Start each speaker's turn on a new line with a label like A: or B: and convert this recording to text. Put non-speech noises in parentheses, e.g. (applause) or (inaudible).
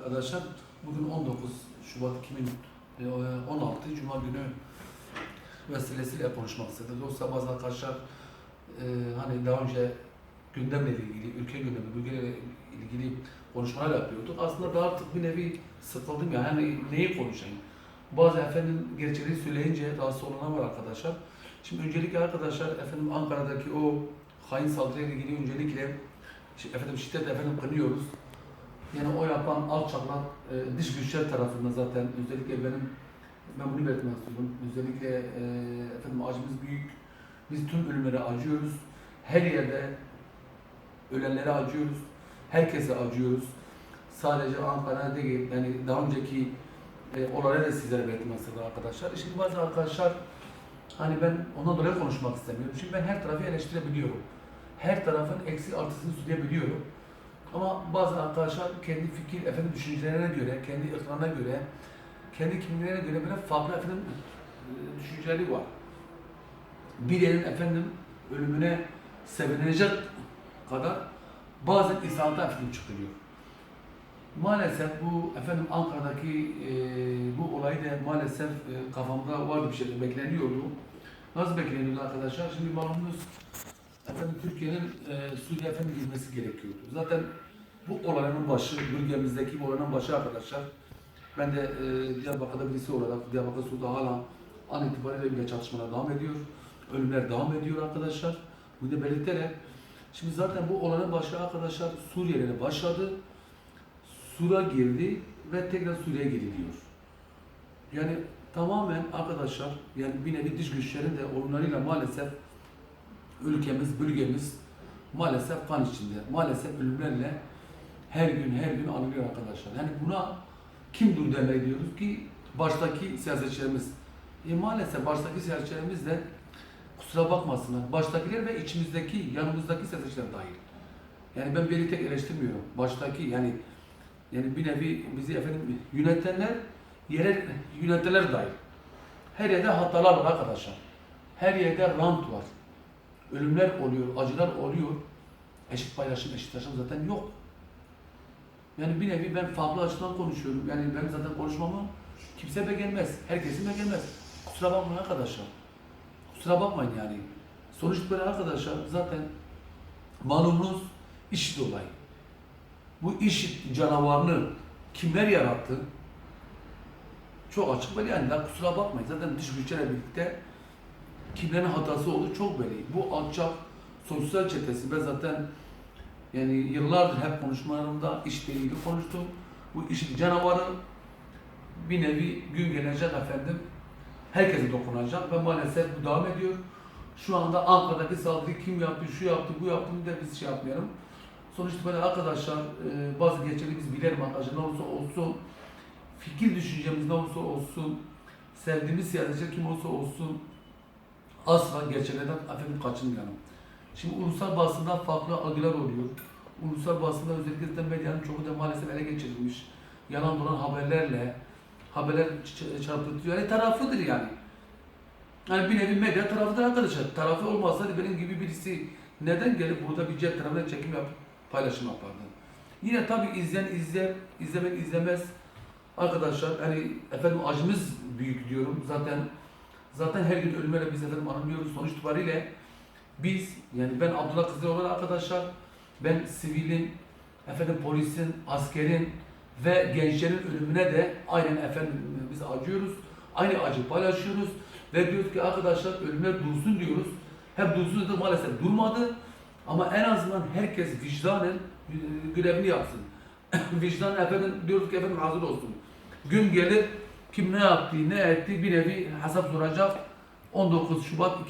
A: arkadaşlar. Bugün 19 Şubat 2016 Cuma günü vesilesiyle konuşmak istedim. Yoksa bazı arkadaşlar e, hani daha önce gündemle ilgili, ülke gündemi, bölgeyle ilgili konuşmalar yapıyorduk. Aslında da artık bir nevi sıkıldım ya. Hani neyi konuşayım? Bazı efendim gerçeği söyleyince rahatsız olan var arkadaşlar. Şimdi öncelikle arkadaşlar efendim Ankara'daki o hain saldırıyla ilgili öncelikle efendim şiddet efendim kınıyoruz. Yani o yapan alçaklar e, dış güçler tarafından zaten özellikle benim ben bunu belirtmek istiyorum. Özellikle e, efendim acımız büyük. Biz tüm ölümlere acıyoruz. Her yerde ölenlere acıyoruz. Herkese acıyoruz. Sadece Ankara değil, yani daha önceki e, olayları da sizlere belirtmek istedim arkadaşlar. Şimdi bazı arkadaşlar hani ben ondan dolayı konuşmak istemiyorum. Şimdi ben her tarafı eleştirebiliyorum. Her tarafın eksi artısını söyleyebiliyorum. Ama bazı arkadaşlar kendi fikir, efendim düşüncelerine göre, kendi ırklarına göre, kendi kimliklerine göre böyle farklı efendim e, düşünceleri var. Bir yerin efendim ölümüne sevinecek kadar bazen insanlıkta efendim çıkılıyor. Maalesef bu efendim Ankara'daki e, bu olay da maalesef e, kafamda vardı bir şey bekleniyordu. Nasıl bekleniyordu arkadaşlar? Şimdi malumunuz efendim Türkiye'nin e, Suriye efendim girmesi gerekiyordu. Zaten bu olayın başı, bölgemizdeki bu olayın başı arkadaşlar. Ben de e, Diyarbakır'da birisi olarak Diyarbakır Su'da hala an itibariyle bile çatışmalar devam ediyor. Ölümler devam ediyor arkadaşlar. Bu da belirterek. Şimdi zaten bu olayın başı arkadaşlar Suriye'de başladı. Sur'a girdi ve tekrar Suriye'ye gidiliyor. Yani tamamen arkadaşlar yani bir nevi dış güçlerin de oyunlarıyla maalesef ülkemiz, bölgemiz maalesef kan içinde. Maalesef ölümlerle her gün her gün anılıyor arkadaşlar. Yani buna kim dur demeli diyoruz ki baştaki siyasetçilerimiz. E maalesef baştaki siyasetçilerimiz de kusura bakmasınlar. Baştakiler ve içimizdeki, yanımızdaki siyasetçiler dahil. Yani ben biri tek eleştirmiyorum. Baştaki yani yani bir nevi bizi efendim yönetenler, yerel yönetenler dahil. Her yerde hatalar var arkadaşlar. Her yerde rant var. Ölümler oluyor, acılar oluyor. Eşit paylaşım, eşit yaşam zaten yok. Yani bir nevi ben farklı açıdan konuşuyorum. Yani ben zaten konuşmamı kimse beğenmez. Herkesin beğenmez. Kusura bakmayın arkadaşlar. Kusura bakmayın yani. Sonuç böyle arkadaşlar zaten malumunuz işit olay. Bu işit canavarını kimler yarattı? Çok açık belli yani daha kusura bakmayın. Zaten dış güçlerle birlikte kimlerin hatası olduğu çok belli. Bu alçak sosyal çetesi ben zaten yani yıllardır hep konuşmalarımda ilgili konuştum. Bu işit canavarı bir nevi gün gelecek efendim herkese dokunacak ve maalesef bu devam ediyor. Şu anda Ankara'daki saldırı kim yaptı, şu yaptı, bu yaptı da biz şey yapmayalım. Sonuçta böyle arkadaşlar e, bazı gerçekleri biz bilelim arkadaşlar ne olursa olsun fikir düşüncemiz ne olursa olsun sevdiğimiz siyasetçiler kim olursa olsun asla gerçeklerden efendim kaçınmayalım. Şimdi ulusal basında farklı algılar oluyor. Ulusal basında özellikle de medyanın çoğu da maalesef ele geçirilmiş. Yalan dolan haberlerle haberler çarpıtıyor. Yani taraflıdır yani. Yani bir nevi medya tarafıdır arkadaşlar. Tarafı olmazsa benim gibi birisi neden gelip burada bir cep tarafından çekim yapıp paylaşım yapardı? Yine tabi izleyen izler, izlemek izlemez. Arkadaşlar hani efendim acımız büyük diyorum. Zaten zaten her gün ölümlerle biz efendim anılıyoruz. Sonuç itibariyle biz yani ben Abdullah Kızıloğlu arkadaşlar ben sivilin, efendim polisin, askerin ve gençlerin ölümüne de aynen efendim biz acıyoruz. Aynı acı paylaşıyoruz ve diyoruz ki arkadaşlar ölümler dursun diyoruz. Hep dursun da maalesef durmadı. Ama en azından herkes vicdanen e, görevini yapsın. (coughs) Vicdan efendim diyoruz ki efendim hazır olsun. Gün gelir kim ne yaptı, ne etti bir nevi hesap soracak. 19 Şubat